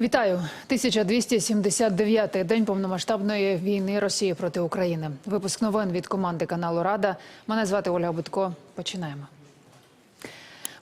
Вітаю 1279-й день повномасштабної війни Росії проти України. Випуск новин від команди каналу Рада. Мене звати Ольга Будко. Починаємо.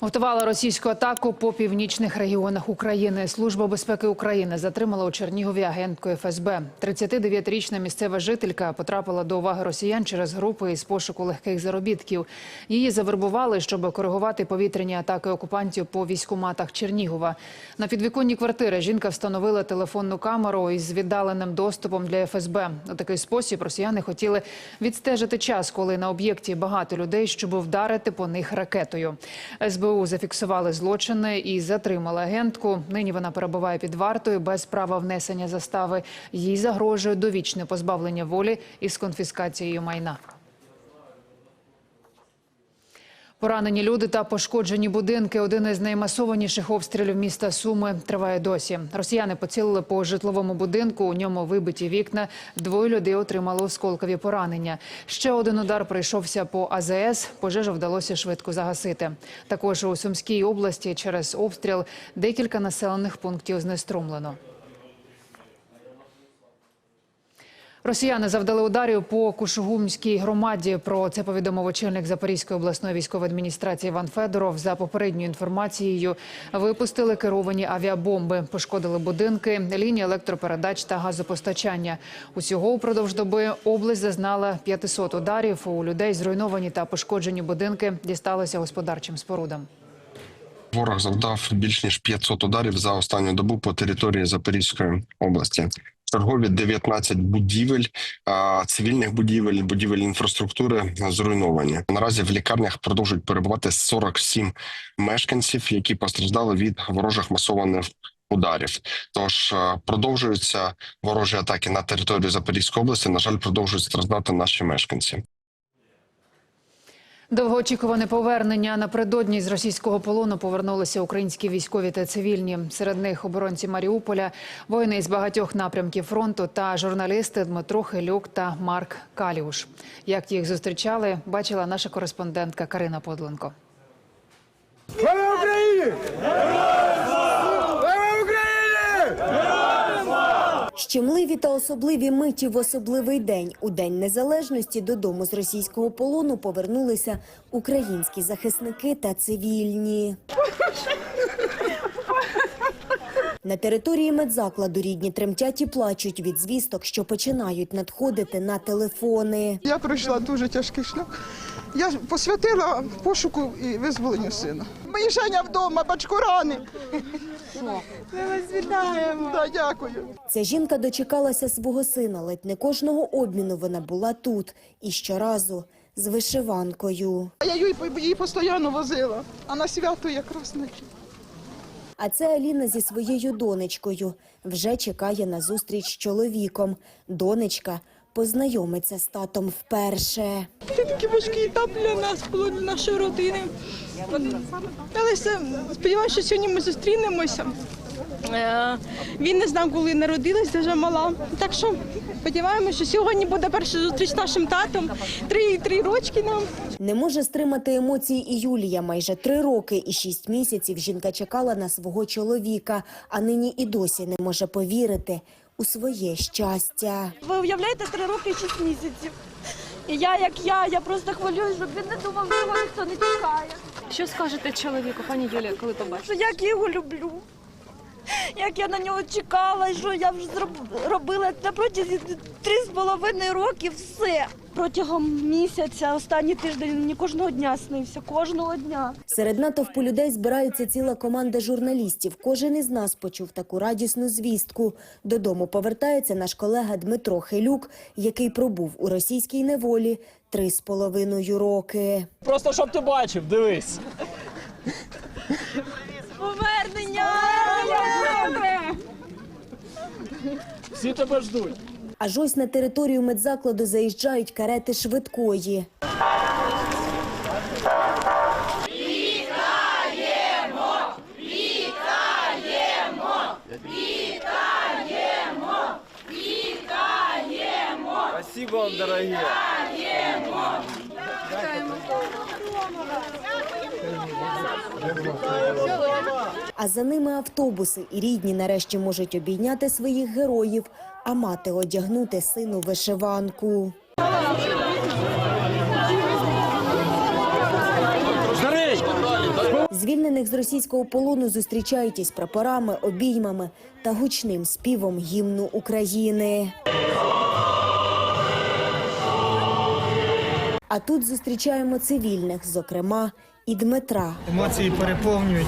Готувала російську атаку по північних регіонах України. Служба безпеки України затримала у Чернігові агентку ФСБ. 39-річна місцева жителька потрапила до уваги росіян через групи із пошуку легких заробітків. Її завербували, щоб коригувати повітряні атаки окупантів по військоматах Чернігова. На підвіконні квартири жінка встановила телефонну камеру із віддаленим доступом для ФСБ. У такий спосіб росіяни хотіли відстежити час, коли на об'єкті багато людей, щоб вдарити по них ракетою. СБУ зафіксували злочини і затримали агентку. Нині вона перебуває під вартою без права внесення застави. Їй загрожує довічне позбавлення волі із конфіскацією майна. Поранені люди та пошкоджені будинки. Один із наймасованіших обстрілів міста Суми триває досі. Росіяни поцілили по житловому будинку. У ньому вибиті вікна. Двоє людей отримали осколкові поранення. Ще один удар прийшовся по АЗС. Пожежу вдалося швидко загасити. Також у Сумській області через обстріл декілька населених пунктів знеструмлено. Росіяни завдали ударів по Кушугумській громаді. Про це повідомив очільник Запорізької обласної військової адміністрації Іван Федоров. За попередньою інформацією, випустили керовані авіабомби, пошкодили будинки, лінії електропередач та газопостачання. Усього упродовж доби область зазнала 500 ударів. У людей зруйновані та пошкоджені будинки дісталися господарчим спорудам. Ворог завдав більш ніж 500 ударів за останню добу по території Запорізької області. Чергові 19 будівель, цивільних будівель, будівель інфраструктури зруйновані. Наразі в лікарнях продовжують перебувати 47 мешканців, які постраждали від ворожих масованих ударів. Тож продовжуються ворожі атаки на територію Запорізької області. На жаль, продовжують страждати наші мешканці. Довгоочікуване повернення напередодні з російського полону повернулися українські військові та цивільні. Серед них оборонці Маріуполя, воїни із багатьох напрямків фронту та журналісти Дмитро Хилюк та Марк Каліуш. Як їх зустрічали, бачила наша кореспондентка Карина Подленко. Слава Україні! Слава Україні! Щемливі та особливі миті в особливий день. У День Незалежності додому з російського полону повернулися українські захисники та цивільні. На території медзакладу рідні тремтять і плачуть від звісток, що починають надходити на телефони. Я пройшла дуже тяжкий шлях. Я посвятила пошуку і визволенню сина. Мої Женя вдома, бачкурани. Ми вас вітаємо. Да, дякую. Ця жінка дочекалася свого сина. Ледь не кожного обміну вона була тут і щоразу з вишиванкою. А я її, її постійно возила, а на свято якраз не. А це Аліна зі своєю донечкою вже чекає на зустріч з чоловіком. Донечка познайомиться з татом вперше. Це такий важкий етап для нас було для нашої родини. Але сподіваюся, що сьогодні ми зустрінемося. Е, Він не знав, коли народилась, дуже мала. Так що сподіваємося, що сьогодні буде перша зустріч з нашим татом. Три, три рочки нам. Не може стримати емоцій і Юлія. Майже три роки і шість місяців жінка чекала на свого чоловіка, а нині і досі не може повірити у своє щастя. Ви уявляєте, три роки і шість місяців. І я, як я, я просто хвилююсь, щоб він не думав, що його ніхто не чекає. Що скажете чоловіку, пані Юлія, коли побачите? Як я його люблю. Як я на нього чекала, що я вже зроб- робила на протязі три з половиною років все. Протягом місяця, останній тиждень мені кожного дня снився, кожного дня. Серед натовпу людей збирається ціла команда журналістів. Кожен із нас почув таку радісну звістку. Додому повертається наш колега Дмитро Хилюк, який пробув у російській неволі три з половиною роки. Просто щоб ти бачив, дивись. Повернення! Всі тебе ждуть. Аж ось на територію медзакладу заїжджають карети швидкої. Спасибо вам, дорогі. А за ними автобуси, і рідні нарешті можуть обійняти своїх героїв, а мати одягнути сину вишиванку. Звільнених з російського полону зустрічають із прапорами, обіймами та гучним співом гімну України. А тут зустрічаємо цивільних, зокрема і Дмитра. Емоції переповнюють.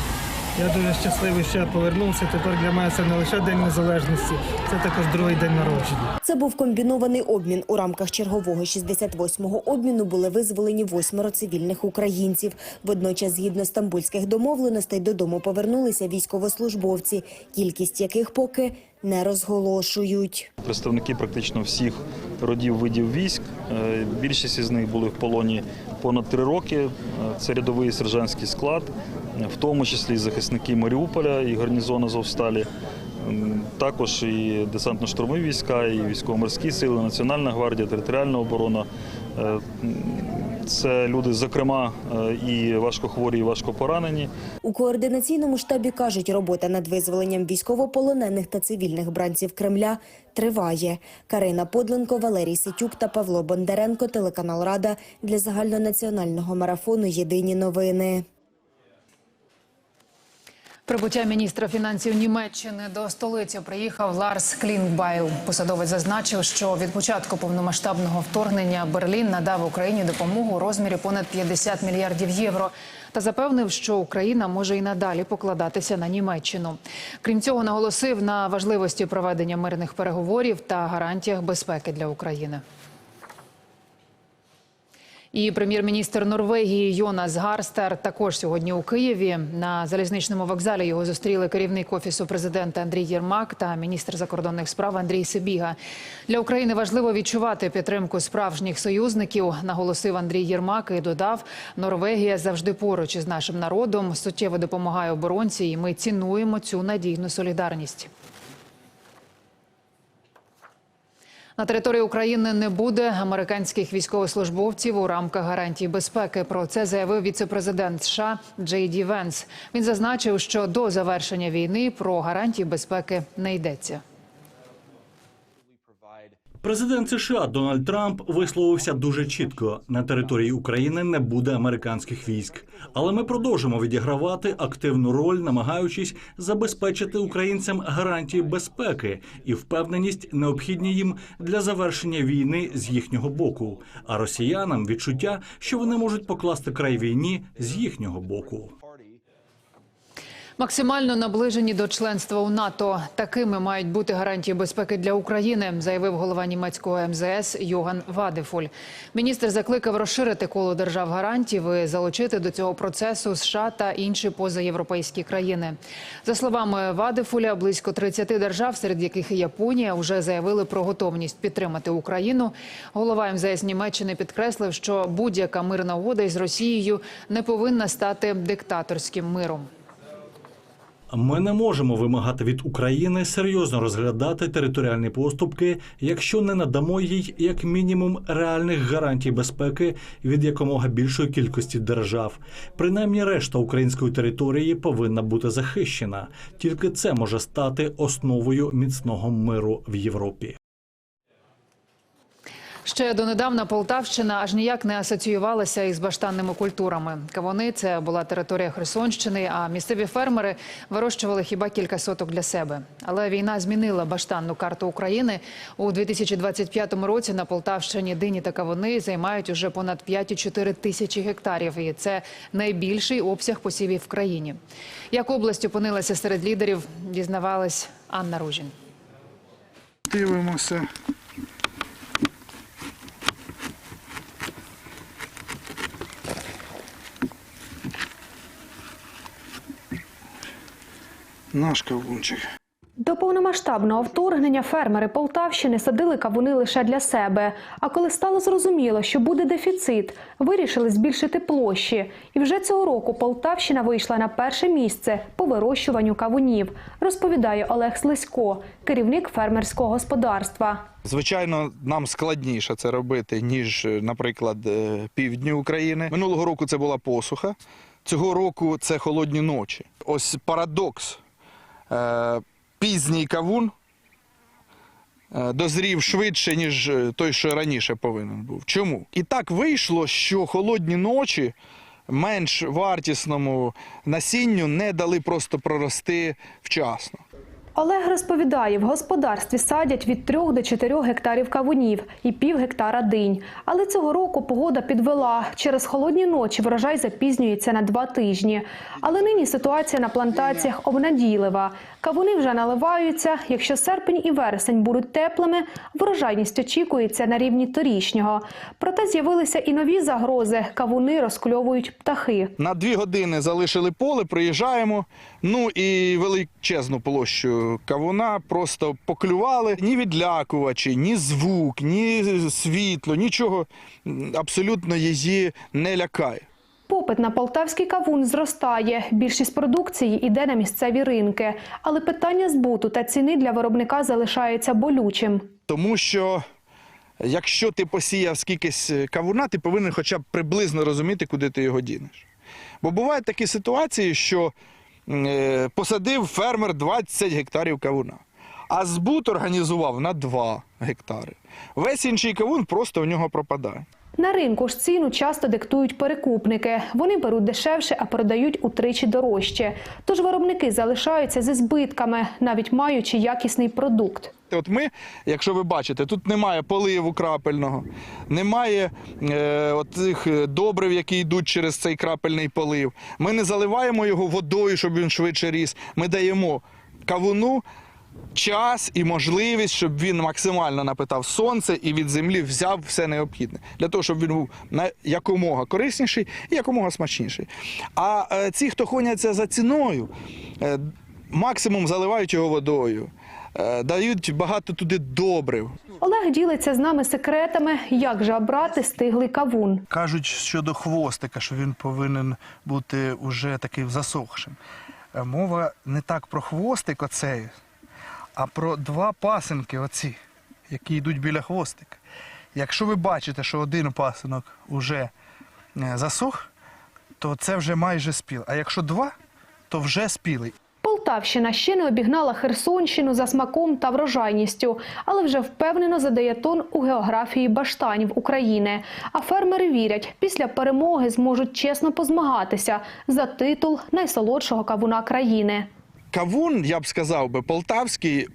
Я дуже щасливий, що я повернувся. Тепер для мене це не лише День Незалежності, це також другий день народження. Це був комбінований обмін. У рамках чергового 68-го обміну були визволені восьмеро цивільних українців. Водночас, згідно стамбульських домовленостей, додому повернулися військовослужбовці, кількість яких поки не розголошують. Представники практично всіх родів видів військ. Е, Більшість із них були в полоні понад три роки. Е, Це рядовий сержантський склад, е, в тому числі і захисники Маріуполя і гарнізону Зовсталі. Також і десантно-штурмові війська, і військово-морські сили, Національна гвардія, територіальна оборона. Це люди, зокрема, е, і важкохворі, і важкопоранені. У координаційному штабі кажуть, робота над визволенням військовополонених та цивільних бранців Кремля триває. Карина Подленко, Валерій Ситюк та Павло Бондаренко, телеканал Рада для загальнонаціонального марафону Єдині новини. Прибуття міністра фінансів Німеччини до столиці приїхав Ларс Клінгбайл. Посадовець зазначив, що від початку повномасштабного вторгнення Берлін надав Україні допомогу у розмірі понад 50 мільярдів євро. Та запевнив, що Україна може і надалі покладатися на Німеччину. Крім цього, наголосив на важливості проведення мирних переговорів та гарантіях безпеки для України. І прем'єр-міністр Норвегії Йонас Гарстер також сьогодні у Києві. На залізничному вокзалі його зустріли керівник офісу президента Андрій Єрмак та міністр закордонних справ Андрій Сибіга. Для України важливо відчувати підтримку справжніх союзників, наголосив Андрій Єрмак і додав: Норвегія завжди поруч із нашим народом суттєво допомагає оборонці, і ми цінуємо цю надійну солідарність. На території України не буде американських військовослужбовців у рамках гарантій безпеки. Про це заявив віцепрезидент США Джей Ді Венс. Він зазначив, що до завершення війни про гарантії безпеки не йдеться. Президент США Дональд Трамп висловився дуже чітко: на території України не буде американських військ, але ми продовжимо відігравати активну роль, намагаючись забезпечити українцям гарантії безпеки і впевненість, необхідні їм для завершення війни з їхнього боку, а росіянам відчуття, що вони можуть покласти край війні з їхнього боку. Максимально наближені до членства у НАТО. Такими мають бути гарантії безпеки для України, заявив голова німецького МЗС Йоган Вадефуль. Міністр закликав розширити коло держав гарантів і залучити до цього процесу США та інші позаєвропейські країни. За словами Вадефуля, близько 30 держав, серед яких і Японія, вже заявили про готовність підтримати Україну. Голова МЗС Німеччини підкреслив, що будь-яка мирна угода із Росією не повинна стати диктаторським миром. Ми не можемо вимагати від України серйозно розглядати територіальні поступки, якщо не надамо їй як мінімум реальних гарантій безпеки від якомога більшої кількості держав. Принаймні, решта української території повинна бути захищена. Тільки це може стати основою міцного миру в Європі. Ще донедавна Полтавщина аж ніяк не асоціювалася із баштанними культурами. Кавуни це була територія Херсонщини, а місцеві фермери вирощували хіба кілька соток для себе. Але війна змінила баштанну карту України. У 2025 році на Полтавщині дині та кавуни займають уже понад 5,4 тисячі гектарів. І це найбільший обсяг посівів в країні. Як область опинилася серед лідерів, дізнавалась Анна Ружін. Дивимося. Наш кавунчик. До повномасштабного вторгнення фермери Полтавщини садили кавуни лише для себе. А коли стало зрозуміло, що буде дефіцит, вирішили збільшити площі. І вже цього року Полтавщина вийшла на перше місце по вирощуванню кавунів, розповідає Олег Слисько, керівник фермерського господарства. Звичайно, нам складніше це робити, ніж, наприклад, е, півдні України. Минулого року це була посуха, цього року це холодні ночі. Ось парадокс. Е, Пізній кавун е, дозрів швидше, ніж е, той, що раніше повинен був. Чому? І так вийшло, що холодні ночі менш вартісному насінню не дали просто прорости вчасно. Олег розповідає, в господарстві садять від 3 до 4 гектарів кавунів і пів гектара динь. Але цього року погода підвела. Через холодні ночі врожай запізнюється на два тижні. Але нині ситуація на плантаціях обнадійлива. Кавуни вже наливаються. Якщо серпень і вересень будуть теплими, врожайність очікується на рівні торішнього. Проте з'явилися і нові загрози. Кавуни розкльовують птахи. На дві години залишили поле, приїжджаємо. Ну і величезну площу кавуна просто поклювали. Ні відлякувачі, ні звук, ні світло, нічого абсолютно її не лякає. Попит на полтавський кавун зростає. Більшість продукції йде на місцеві ринки. Але питання збуту та ціни для виробника залишається болючим. Тому що якщо ти посіяв скількись кавуна, ти повинен хоча б приблизно розуміти, куди ти його дінеш. Бо бувають такі ситуації, що е, посадив фермер 20 гектарів кавуна, а збут організував на 2 гектари. Весь інший кавун просто в нього пропадає. На ринку ж ціну часто диктують перекупники. Вони беруть дешевше, а продають утричі дорожче. Тож виробники залишаються зі збитками, навіть маючи якісний продукт. От ми, якщо ви бачите, тут немає поливу крапельного, немає е, от цих е, добрив, які йдуть через цей крапельний полив. Ми не заливаємо його водою, щоб він швидше ріс. Ми даємо кавуну час і можливість, щоб він максимально напитав сонце і від землі взяв все необхідне для того, щоб він був на якомога корисніший і якомога смачніший. А е, ці, хто хоняться за ціною, е, максимум заливають його водою. Е, Дають багато туди добрив. Олег ділиться з нами секретами, як же обрати стиглий кавун. Кажуть щодо хвостика, що він повинен бути уже таким засохшим. Мова не так про хвостик оцей, а про два пасинки оці, які йдуть біля хвостика. Якщо ви бачите, що один пасинок вже е, засох, то це вже майже спіл. А якщо два, то вже спілий. Полтавщина ще не обігнала Херсонщину за смаком та врожайністю, але вже впевнено задає тон у географії баштанів України. А фермери вірять, після перемоги зможуть чесно позмагатися за титул найсолодшого кавуна країни. Кавун, я б сказав би, полтавський,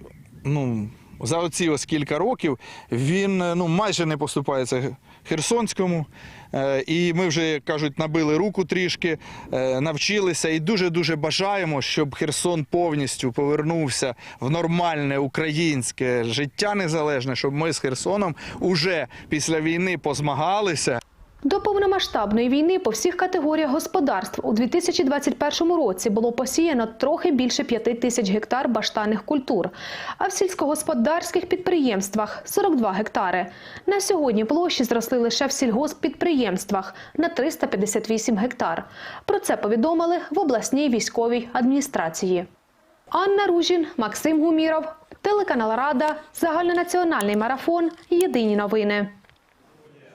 ну, за оці ось кілька років, він е, ну, майже не поступається Херсонському. Е, І ми вже, як кажуть, набили руку трішки, е, навчилися і дуже-дуже бажаємо, щоб Херсон повністю повернувся в нормальне українське життя незалежне, щоб ми з Херсоном уже після війни позмагалися. До повномасштабної війни по всіх категоріях господарств у 2021 році було посіяно трохи більше 5 тисяч гектар баштанних культур, а в сільськогосподарських підприємствах 42 гектари. На сьогодні площі зросли лише в сільгосппідприємствах на 358 гектар. Про це повідомили в обласній військовій адміністрації. Анна Ружін, Максим Гуміров, телеканал Рада, загальнонаціональний марафон. Єдині новини.